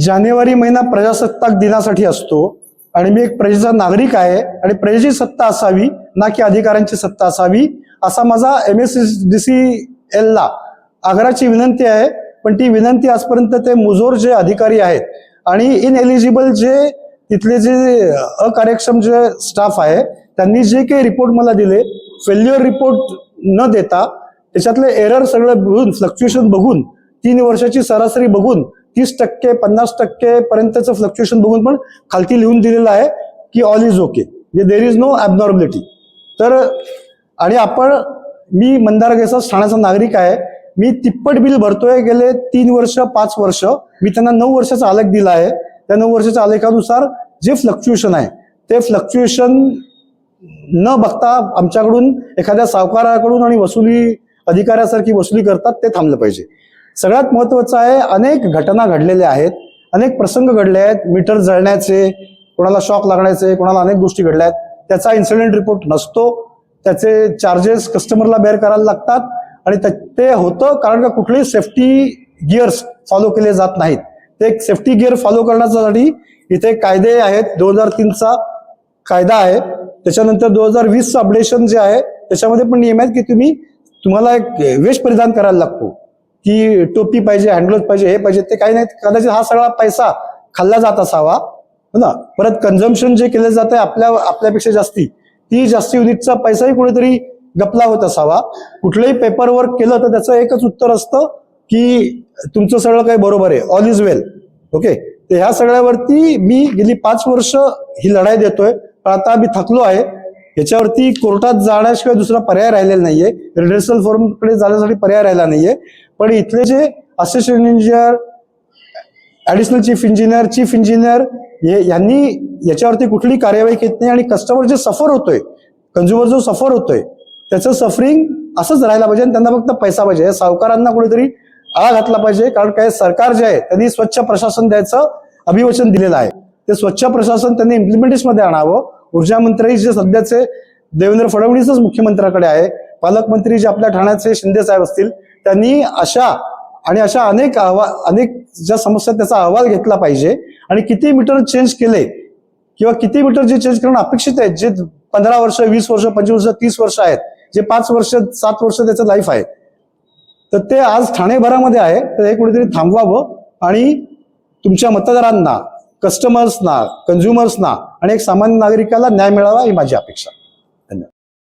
जानेवारी महिना प्रजासत्ताक दिनासाठी असतो आणि मी एक प्रजेचा नागरिक आहे आणि प्रजेची सत्ता असावी ना की अधिकाऱ्यांची सत्ता असावी असा माझा M S D C L ला आग्राची विनंती आहे. पण ती विनंती आजपर्यंत ते मुजोर जे अधिकारी आहेत आणि इनएलिजिबल जे तिथले जे अकार्यक्षम जे स्टाफ आहे त्यांनी जे काही रिपोर्ट मला दिले फेल्युअर रिपोर्ट न देता त्याच्यातले एरर सगळं बघून फ्लक्च्युएशन बघून तीन वर्षाची सरासरी बघून तीस टक्के पन्नास टक्के पर्यंतचं फ्लक्च्युएशन बघून पण खालती लिहून दिलेलं आहे की all is okay there is no abnormality तर आणि आपण मी मंदारगेचा ठाण्याचा नागरिक आहे. मी तिप्पट बिल भरतोय गेले तीन वर्ष पाच वर्ष. मी त्यांना नऊ वर्षाचा आलेख दिला आहे. त्या नऊ वर्षाच्या आलेखानुसार जे फ्लक्च्युएशन आहे ते फ्लक्च्युएशन न बघता आमच्याकडून एखाद्या सावकाराकडून आणि वसुली अधिकाऱ्यासारखी वसुली करतात ते थांबलं पाहिजे. सगळ्यात महत्त्वाचं आहे अनेक घटना घडलेल्या आहेत. अनेक प्रसंग घडले आहेत. मीटर जळण्याचे कोणाला शॉक लागण्याचे कोणाला अनेक गोष्टी घडल्या आहेत. त्याचा इन्सिडेंट रिपोर्ट नसतो. त्याचे चार्जेस कस्टमरला बेअर करायला लागतात. आणि त्या- ते होतं कारण का कुठलेही सेफ्टी गिअर्स फॉलो केले जात नाहीत. ते एक सेफ्टी गिअर फॉलो करण्यासाठी इथे कायदे आहेत. दोन हजार तीनचा कायदा आहे. त्याच्यानंतर दोन हजार वीसचं अपडेशन जे आहे त्याच्यामध्ये पण नियम आहेत की तुम्ही तुम्हाला एक वेश परिधान करायला लागतो. की टोपी पाहिजे हँडग्लोज पाहिजे हे पाहिजे ते काही नाही कदाचित हा सगळा पैसा खाल्ला जात असावा. हो ना? परत कन्झम्पशन जे केलं जात आहे आपल्या आपल्यापेक्षा जास्ती ती जास्ती युनिटचा पैसाही कुठेतरी गपला होत असावा. कुठलंही पेपर वर्क केलं तर त्याचं एकच उत्तर असतं की तुमचं सगळं काही बरोबर आहे. ऑल इज वेल ओके तर ह्या सगळ्यावरती मी गेली पाच वर्ष ही लढाई देतोय. पण आता मी थकलो आहे. याच्यावरती कोर्टात जाण्याशिवाय दुसरा पर्याय राहिलेला नाहीये. रिडर्सल फॉर्मकडे जाण्यासाठी पर्याय राहिला नाहीये. पण इथले जे assistant engineer additional chief engineer chief engineer हे यांनी याच्यावरती कुठली कार्यवाही केली नाही आणि कस्टमर जे सफर होतोय कंझ्युमर जो सफर होतोय त्याचं सफरिंग असंच राहायला पाहिजे आणि त्यांना फक्त पैसा पाहिजे. या सावकारांना कुठेतरी आळा घातला पाहिजे कारण काय सरकार जे आहे त्यांनी स्वच्छ प्रशासन द्यायचं अभिवचन दिलेलं आहे. ते स्वच्छ प्रशासन त्यांनी इम्प्लिमेंटेशनमध्ये आणावं. ऊर्जा मंत्री जे सध्याचे देवेंद्र फडणवीसच मुख्यमंत्र्याकडे आहे. पालकमंत्री जे आपल्या ठाण्याचे शिंदे साहेब असतील त्यांनी अशा आणि अशा अनेक अहवा अनेक ज्या समस्या त्याचा अहवाल घेतला पाहिजे. आणि किती मीटर चेंज केले किंवा किती मीटर जे चेंज करणं अपेक्षित आहे जे पंधरा वर्ष वीस वर्ष पंचवीस वर्ष तीस वर्ष आहेत जे पाच वर्ष सात वर्ष त्याचं लाईफ आहे. तर ते आज ठाणेभरामध्ये आहे. तर हे कुठेतरी थांबवावं आणि तुमच्या मतदारांना कस्टमर्सना कन्झ्युमर्सना आणि एक सामान्य नागरिकाला न्याय मिळावा ही माझी अपेक्षा.